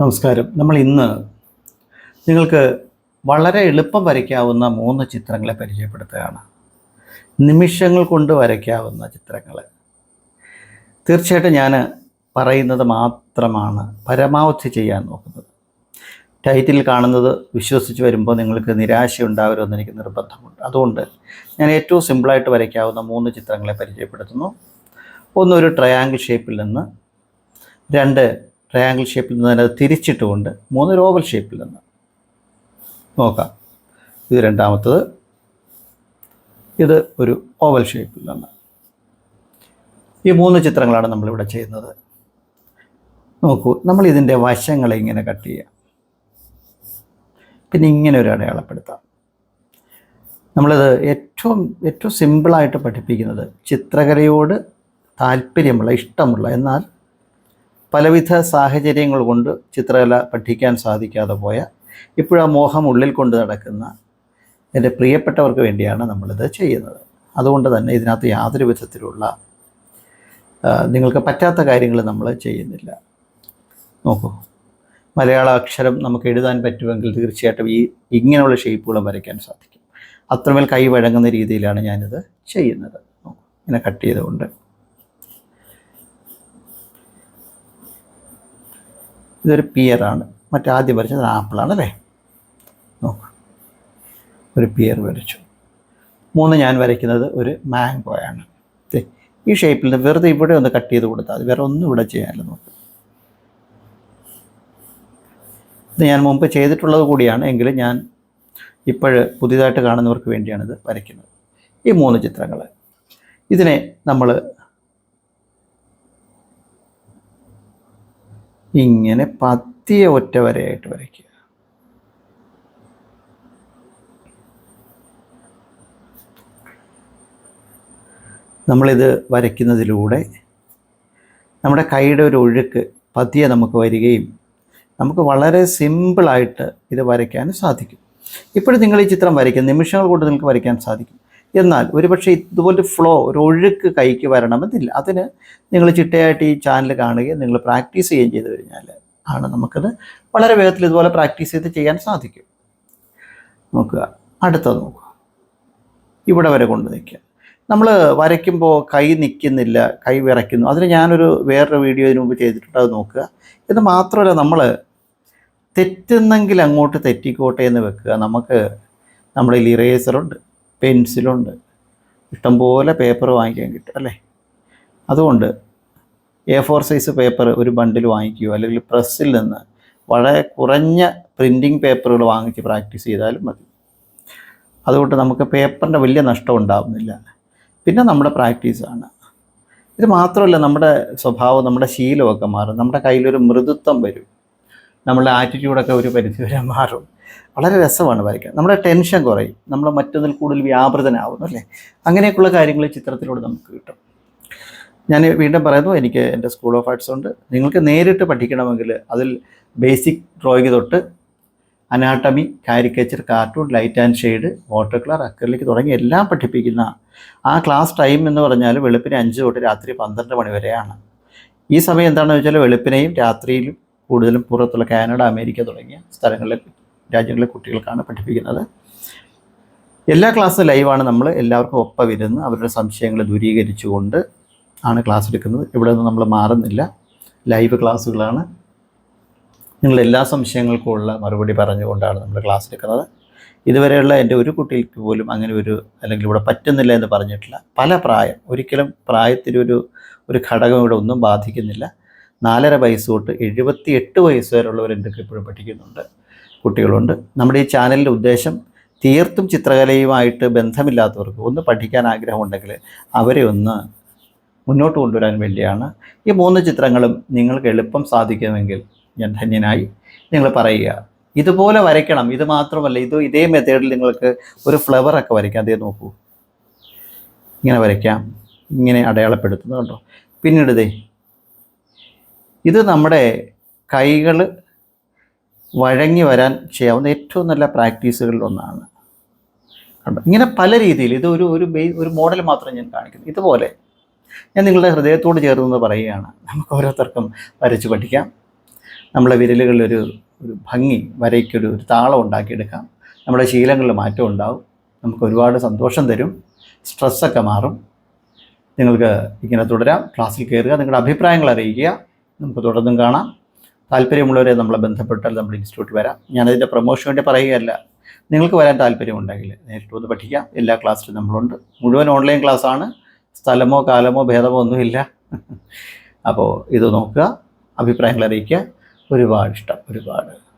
നമസ്കാരം. നമ്മൾ ഇന്ന് നിങ്ങൾക്ക് വളരെ എളുപ്പം വരയ്ക്കാവുന്ന മൂന്ന് ചിത്രങ്ങളെ പരിചയപ്പെടുത്തുകയാണ്. നിമിഷങ്ങൾ കൊണ്ട് വരയ്ക്കാവുന്ന ചിത്രങ്ങൾ തീർച്ചയായിട്ടും ഞാൻ പറയുന്നത് മാത്രമാണ് പരമാവധി ചെയ്യാൻ നോക്കുന്നത്. ടൈറ്റിൽ കാണുന്നത് വിശ്വസിച്ച് വരുമ്പോൾ നിങ്ങൾക്ക് നിരാശ ഉണ്ടാവരുമെന്ന് എനിക്ക് നിർബന്ധമുണ്ട്. അതുകൊണ്ട് ഞാൻ ഏറ്റവും സിമ്പിളായിട്ട് വരയ്ക്കാവുന്ന മൂന്ന് ചിത്രങ്ങളെ പരിചയപ്പെടുത്തുന്നു. ഒന്ന് ഒരു ട്രയാങ്കിൾ ഷേപ്പിൽ നിന്ന് രണ്ട് ട്രയാങ്കിൾ ഷേപ്പിൽ നിന്ന് തന്നെ അത് തിരിച്ചിട്ടുകൊണ്ട് മൂന്ന് ഓവൽ ഷേപ്പിൽ നിന്ന്. നോക്കാം. ഇത് രണ്ടാമത്തത്. ഇത് ഒരു ഓവൽ ഷേപ്പിൽ നിന്ന്. ഈ മൂന്ന് ചിത്രങ്ങളാണ് നമ്മളിവിടെ ചെയ്യുന്നത്. നോക്കൂ നമ്മൾ ഇതിന്റെ വശങ്ങളെ ഇങ്ങനെ കട്ട് ചെയ്യാം. പിന്നെ ഇങ്ങനെ ഒരു അടയാളപ്പെടുത്താം. നമ്മളിത് ഏറ്റവും ഏറ്റവും സിമ്പിളായിട്ട് പഠിപ്പിക്കുന്നത് ചിത്രകലയോട് താല്പര്യമുള്ള ഇഷ്ടമുള്ള എന്നാൽ പലവിധ സാഹചര്യങ്ങൾ കൊണ്ട് ചിത്രകല പഠിക്കാൻ സാധിക്കാതെ പോയ ഇപ്പോഴാ മോഹം ഉള്ളിൽ കൊണ്ട് നടക്കുന്ന എന്റെ പ്രിയപ്പെട്ടവർക്ക് വേണ്ടിയാണ് നമ്മളിത് ചെയ്യുന്നത്. അതുകൊണ്ട് തന്നെ ഇതിനകത്ത് യാതൊരു വിധത്തിലുള്ള നിങ്ങൾക്ക് പറ്റാത്ത കാര്യങ്ങൾ നമ്മൾ ചെയ്യുന്നില്ല. നോക്കൂ മലയാള അക്ഷരം നമുക്ക് എഴുതാൻ പറ്റുമെങ്കിൽ തീർച്ചയായിട്ടും ഈ ഇങ്ങനെയുള്ള ഷേപ്പുകളും വരയ്ക്കാൻ സാധിക്കും. അത്രമേൽ കൈ വഴങ്ങുന്ന രീതിയിലാണ് ഞാനിത് ചെയ്യുന്നത്. ഇങ്ങനെ കട്ട് ചെയ്തുകൊണ്ട് ഇതൊരു പിയറാണ് മറ്റാദ്യം വരച്ചത് ആപ്പിളാണ് അല്ലേ? നോക്കൂ. ഒരു പിയർ വരച്ചു. മൂന്ന് ഞാൻ വരയ്ക്കുന്നത് ഒരു മാംഗോയാണ് ഈ ഷേപ്പിൽ നിന്ന് വെറുതെ ഇവിടെ ഒന്ന് കട്ട് ചെയ്ത് കൊടുത്താൽ മതി. വേറെ ഒന്നും ഇവിടെ ചെയ്യാനില്ല നോക്ക്. ഇത് ഞാൻ മുമ്പ് ചെയ്തിട്ടുള്ളത് കൂടിയാണ്. എങ്കിലും ഞാൻ ഇപ്പോൾ പുതിയതായിട്ട് കാണുന്നവർക്ക് വേണ്ടിയാണ് ഇത് വരയ്ക്കുന്നത്. ഈ മൂന്ന് ചിത്രങ്ങൾ ഇതിനെ നമ്മൾ ഇങ്ങനെ പത്തിയ ഒറ്റ വരയായിട്ട് വരയ്ക്കുക. നമ്മളിത് വരയ്ക്കുന്നതിലൂടെ നമ്മുടെ കൈയുടെ ഒരു ഒഴുക്ക് പതിയെ നമുക്ക് വരികയും നമുക്ക് വളരെ സിമ്പിളായിട്ട് ഇത് വരയ്ക്കാൻ സാധിക്കും. ഇപ്പോഴും നിങ്ങൾ ഈ ചിത്രം വരയ്ക്കും നിമിഷങ്ങൾ കൊണ്ട് നിങ്ങൾക്ക് വരയ്ക്കാൻ സാധിക്കും. എന്നാൽ ഒരുപക്ഷെ ഇതുപോലെ ഫ്ലോ ഒരു ഒഴുക്ക് കൈക്ക് വരണമെന്നില്ല. അതിന് നിങ്ങൾ ചിട്ടയായിട്ട് ഈ ചാനൽ കാണുകയും നിങ്ങൾ പ്രാക്ടീസ് ചെയ്യുകയും ചെയ്തു കഴിഞ്ഞാൽ ആണ് നമുക്കത് വളരെ വേഗത്തിൽ ഇതുപോലെ പ്രാക്ടീസ് ചെയ്ത് ചെയ്യാൻ സാധിക്കും. നോക്കുക. അടുത്തത് നോക്കുക. ഇവിടെ വരെ കൊണ്ട് നിൽക്കുക. നമ്മൾ വരയ്ക്കുമ്പോൾ കൈ നിൽക്കുന്നില്ല കൈ വിറയ്ക്കുന്നു. അതിന് ഞാനൊരു വേറൊരു വീഡിയോ ഇതിനു മുമ്പ് ചെയ്തിട്ടുണ്ട്. അത് നോക്കുക. ഇത് മാത്രമല്ല നമ്മൾ തെറ്റുന്നെങ്കിൽ അങ്ങോട്ട് തെറ്റിക്കോട്ടെ എന്ന് വെക്കുക. നമുക്ക് നമ്മുടെ ഇറേസറുണ്ട് പെൻസിലുണ്ട്. ഇഷ്ടംപോലെ പേപ്പർ വാങ്ങിക്കാൻ കിട്ടും അല്ലേ? അതുകൊണ്ട് എ ഫോർ സൈസ് പേപ്പർ ഒരു ബണ്ടിൽ വാങ്ങിക്കുകയോ അല്ലെങ്കിൽ പ്രസ്സിൽ നിന്ന് വളരെ കുറഞ്ഞ പ്രിന്റിങ് പേപ്പറുകൾ വാങ്ങിച്ച് പ്രാക്ടീസ് ചെയ്താലും മതി. അതുകൊണ്ട് നമുക്ക് പേപ്പറിന്റെ വലിയ നഷ്ടം ഉണ്ടാകുന്നില്ല പിന്നെ നമ്മുടെ പ്രാക്ടീസാണ് ഇത് മാത്രമല്ല നമ്മുടെ സ്വഭാവം നമ്മുടെ ശീലമൊക്കെ മാറും. നമ്മുടെ കയ്യിലൊരു മൃദുത്വം വരും. നമ്മളുടെ ആറ്റിറ്റ്യൂഡൊക്കെ ഒരു പരിധിവരെ മാറും. വളരെ രസമാണ് വരയ്ക്കാൻ. നമ്മുടെ ടെൻഷൻ കുറയും. നമ്മൾ മറ്റൊന്നിൽ കൂടുതൽ വ്യാപൃതനാവുന്നു അല്ലേ? അങ്ങനെയൊക്കെയുള്ള കാര്യങ്ങൾ ചിത്രത്തിലൂടെ നമുക്ക് കിട്ടും. ഞാൻ വീണ്ടും പറയുന്നു എനിക്ക് എന്റെ സ്കൂൾ ഓഫ് ആർട്സ് ഉണ്ട്. നിങ്ങൾക്ക് നേരിട്ട് പഠിക്കണമെങ്കിൽ അതിൽ ബേസിക് ഡ്രോയിങ് തൊട്ട് anatomy caricature cartoon light and shade water colour acrylic തുടങ്ങി എല്ലാം പഠിപ്പിക്കുന്ന ആ ക്ലാസ് ടൈം എന്ന് പറഞ്ഞാൽ വെളുപ്പിന് അഞ്ച് തൊട്ട് രാത്രി പന്ത്രണ്ട് മണി വരെയാണ്. ഈ സമയം എന്താണെന്ന് വെച്ചാൽ വെളുപ്പിനെയും രാത്രിയിലും കൂടുതലും പുറത്തുള്ള കാനഡ അമേരിക്ക തുടങ്ങിയ സ്ഥലങ്ങളിലെ രാജ്യങ്ങളിലെ കുട്ടികൾക്കാണ് പഠിപ്പിക്കുന്നത്. എല്ലാ ക്ലാസ്സും ലൈവാണ് നമ്മൾ എല്ലാവർക്കും ഒപ്പം ഇരുന്ന് അവരുടെ സംശയങ്ങൾ ദൂരീകരിച്ചുകൊണ്ട് ആണ് ക്ലാസ് എടുക്കുന്നത്. ഇവിടെ നിന്ന് നമ്മൾ മാറുന്നില്ല. ലൈവ് ക്ലാസ്സുകളാണ് നിങ്ങൾ എല്ലാ സംശയങ്ങൾക്കും ഉള്ള മറുപടി പറഞ്ഞുകൊണ്ടാണ് നമ്മൾ ക്ലാസ് എടുക്കുന്നത്. ഇതുവരെയുള്ള എന്റെ ഒരു കുട്ടിക്ക് പോലും അങ്ങനെ ഒരു അല്ലെങ്കിൽ ഇവിടെ പറ്റുന്നില്ല എന്ന് പറഞ്ഞിട്ടില്ല. പല പ്രായം ഒരിക്കലും പ്രായത്തിലൊരു ഒരു ഘടകം ഇവിടെ ഒന്നും ബാധിക്കുന്നില്ല. നാലര വയസ്സ് തൊട്ട് എഴുപത്തി എട്ട് വയസ്സ് വരെയുള്ളവർ എന്റെ ഇപ്പോഴും പഠിക്കുന്നുണ്ട്. കുട്ടികളുണ്ട്. നമ്മുടെ ഈ ചാനലിന്റെ ഉദ്ദേശം തീർത്തും ചിത്രകലയുമായിട്ട് ബന്ധമില്ലാത്തവർക്ക് ഒന്ന് പഠിക്കാൻ ആഗ്രഹമുണ്ടെങ്കിൽ അവരെ ഒന്ന് മുന്നോട്ട് കൊണ്ടുവരാൻ വേണ്ടിയാണ് ഈ മൂന്ന് ചിത്രങ്ങളും നിങ്ങൾക്ക് എളുപ്പം സാധിക്കുമെങ്കിൽ ഞാൻ ധന്യനായി നിങ്ങൾ പറയുക. ഇതുപോലെ വരയ്ക്കണം. ഇത് മാത്രമല്ല ഇത് ഇതേ മെത്തേഡിൽ നിങ്ങൾക്ക് ഒരു ഫ്ലവറൊക്കെ വരയ്ക്കാം. അതേ നോക്കൂ. ഇങ്ങനെ വരയ്ക്കാം. ഇങ്ങനെ അടയാളപ്പെടുത്തുന്നു കേട്ടോ പിന്നീട് ഇത് നമ്മുടെ കൈകൾ വഴങ്ങി വരാൻ ചെയ്യാവുന്ന ഏറ്റവും നല്ല പ്രാക്ടീസുകളിൽ ഒന്നാണ്. കണ്ടോ? ഇങ്ങനെ പല രീതിയിൽ ഇത് ഒരു ഒരു ബേ ഒരു മോഡൽ മാത്രം ഞാൻ കാണിക്കുന്നു. ഇതുപോലെ ഞാൻ നിങ്ങളുടെ ഹൃദയത്തോട് ചേർന്ന് പറയുകയാണ്. നമുക്ക് ഓരോരുത്തർക്കും വരച്ച് പഠിക്കാം. നമ്മളെ വിരലുകളിലൊരു ഒരു ഭംഗി വരയ്ക്കൊരു ഒരു താളം ഉണ്ടാക്കിയെടുക്കാം. നമ്മുടെ ശീലങ്ങളിൽ മാറ്റം ഉണ്ടാവും. നമുക്ക് ഒരുപാട് സന്തോഷം തരും. സ്ട്രെസ്സൊക്കെ മാറും. നിങ്ങൾക്ക് ഇങ്ങനെ തുടരാം. ക്ലാസ്സിൽ കയറുക. നിങ്ങളുടെ അഭിപ്രായങ്ങൾ അറിയിക്കുക. നമുക്ക് തുടർന്നും കാണാം. താല്പര്യമുള്ളവരെ നമ്മളെ ബന്ധപ്പെട്ടാൽ നമ്മുടെ ഇൻസ്റ്റിറ്റ്യൂട്ടിൽ വരാം. ഞാനതിന്റെ പ്രൊമോഷൻ വേണ്ടി പറയുകയല്ല. നിങ്ങൾക്ക് വരാൻ താല്പര്യമുണ്ടെങ്കിൽ നേരിട്ട് വന്ന് പഠിക്കാം. എല്ലാ ക്ലാസ്സിലും നമ്മളുണ്ട്. മുഴുവൻ ഓൺലൈൻ ക്ലാസ്സാണ്. സ്ഥലമോ കാലമോ ഭേദമോ ഒന്നുമില്ല. അപ്പോൾ ഇത് നോക്കുക. അഭിപ്രായങ്ങൾ അറിയിക്കുക. ഒരുപാട് ഇഷ്ടം. ഒരുപാട്.